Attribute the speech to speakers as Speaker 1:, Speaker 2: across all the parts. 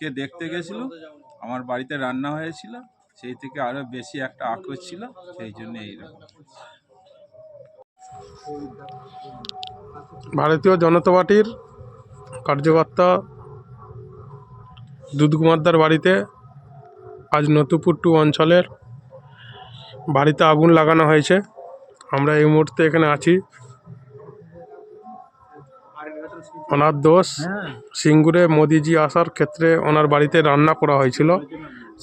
Speaker 1: কে দেখতে গেছিল? আমার বাড়িতে রান্না হয়েছিল, সেই থেকে আরও বেশি একটা আক্রোশ ছিল, সেই জন্য এইরকম।
Speaker 2: ভারতীয় জনতা পার্টির কার্যকর্তা দুধকুমারদার বাড়িতে আজ নতুপুর টু অঞ্চলের বাড়িতে আগুন লাগানো হয়েছে। আমরা এই মুহূর্তে এখানে আছি। ওনার দোষ। সিঙ্গুরে মোদিজি আসার ক্ষেত্রে ওনার বাড়িতে রান্না করা হয়েছিল।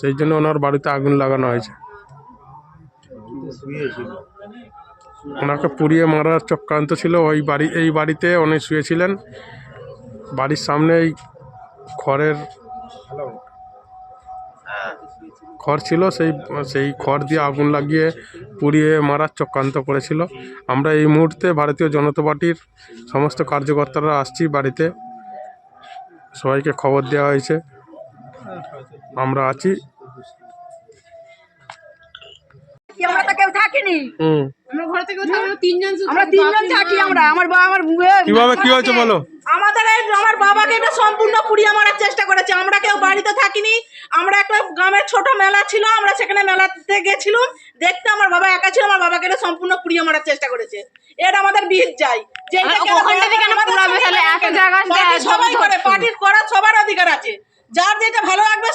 Speaker 2: সেই জন্য ওনার বাড়িতে আগুন লাগানো হয়েছে। ওনাকে পুড়িয়ে মারার চক্রান্ত ছিল। ওই বাড়ি, এই বাড়িতে উনি শুয়েছিলেন। বাড়ির সামনে এই খড়ের খড় ছিল সেই সেই খড় দিয়ে আগুন লাগিয়ে পুড়িয়ে মারার চক্রান্ত করেছিল। আমরা এই মুহূর্তে ভারতীয় জনতা পার্টির সমস্ত কার্যকর্তারা আসছি বাড়িতে। সবাইকে খবর দেওয়া হয়েছে। আমরা আছি।
Speaker 3: আমরা তো কেউ থাকিনি।
Speaker 2: হুম।
Speaker 4: আমরা ঘর থেকে তিনজন
Speaker 3: আমরা তিনজন থাকি আমরা আমার বাবা আমার
Speaker 2: কীভাবে কি হয়েছে বলো?
Speaker 3: আমাদের আমার বাবাকে এটা সম্পূর্ণ পুড়িয়ে মারার চেষ্টা করেছে। আমরা কেউ বাড়িতে থাকিনি। আমরা একটা গ্রামের ছোট মেলা ছিল আমরা সেখানে মেলাতে গেছিলাম। দেখতে আমার বাবা একা ছিল আমার বাবাকে এটা সম্পূর্ণ পুড়িয়ে মারার চেষ্টা করেছে। এটা আমাদের যাই যে সবাই করে পার্টির করার সবার অধিকার আছে। যার যেটা ভালো লাগবে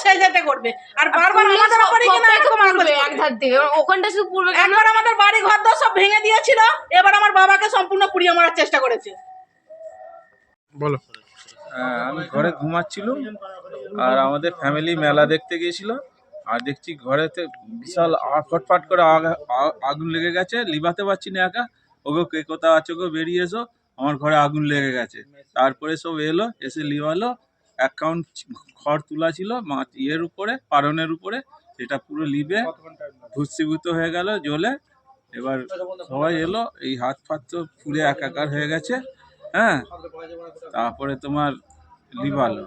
Speaker 3: করবে। আর বারবার আমাদের উপরে কিনা এরকম
Speaker 4: পূর্বে
Speaker 3: আক্রোশ
Speaker 4: এক
Speaker 3: করে।
Speaker 4: ধার থেকে ওখানটা শুধু পূর্বে
Speaker 3: একবার আমাদের বাড়ি ঘর দর সব ভেঙে দিয়েছিল এবার আমার বাবাকে সম্পূর্ণ পুড়িয়ে মারার চেষ্টা করেছে।
Speaker 2: বলো।
Speaker 1: হ্যাঁ, আমি ঘরে ঘুমাচ্ছিলাম আর আমাদের ফ্যামিলি মেলা দেখতে গিয়েছিল আর দেখছি ঘরেতে বিশাল ফটফট করে আগা- আগুন লেগে গেছে লিভাতে পারছি না একা। ওগো কে কোথাও আছো গো? বেরিয়ে এসো। আমার ঘরে আগুন লেগে গেছে। তারপরে সব এলো এসে লিভালো অ্যাকাউন্ট খড় তুলা ছিল মা- ইয়ের উপরে পারনের উপরে সেটা পুরো লিভে ভূষীভূত হয়ে গেল জ্বলে। এবার সবাই এলো এই হাত ফাত তো পুড়ে একাকার হয়ে গেছে হ্যাঁ? তারপরে তোমার লিভালো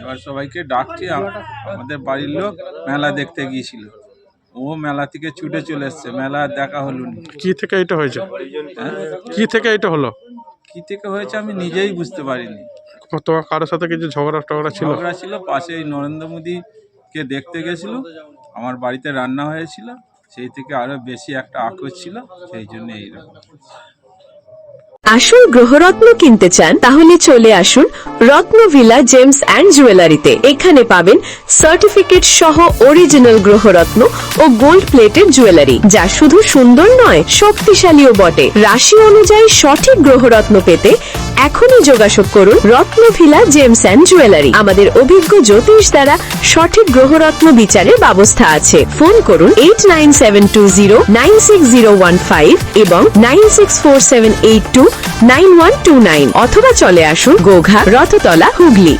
Speaker 1: এবার সবাইকে ডাকছি আমাদের বাড়ির লোক মেলা দেখতে গিয়েছিল। ও মেলা থেকে ছুটে চলে এসছে মেলা দেখা হলো না।
Speaker 2: কি থেকে এটা হয়েছে?
Speaker 1: হ্যাঁ?
Speaker 2: কি থেকে এটা হলো?
Speaker 1: কি থেকে হয়েছে আমি নিজেই বুঝতে পারিনি।
Speaker 2: তোমার কারোর সাথে কিছু ঝগড়া টগড়া ছিল?
Speaker 1: ঝগড়া ছিল পাশে এই নরেন্দ্র মোদীকে দেখতে গেছিল আমার বাড়িতে রান্না হয়েছিল সেই থেকে আরও বেশি একটা আক্রোশ ছিল সেই জন্য এইরকম।
Speaker 5: আসুন গ্রহরত্ন কিনতে চান তাহলে চলে আসুন রত্নভিলা জেমস অ্যান্ড জুয়েলারিতে। এখানে পাবেন সার্টিফিকেট সহ অরিজিনাল গ্রহরত্ন ও গোল্ড প্লেটেড জুয়েলারি, যা শুধু সুন্দর নয়, শক্তিশালীও বটে। রাশি অনুযায়ী সঠিক গ্রহরত্ন পেতে এখনই যোগাযোগ করুন রত্নভিলা জেমস অ্যান্ড জুয়েলারি। আমাদের অভিজ্ঞ জ্যোতিষ দ্বারা সঠিক গ্রহরত্ন বিচারের ব্যবস্থা আছে। ফোন করুন eight nine seven two zero nine six zero one five এবং nine six four seven eight two nine one two nine. অথবা চলে আসুন গোঘা রথতলা হুগলি।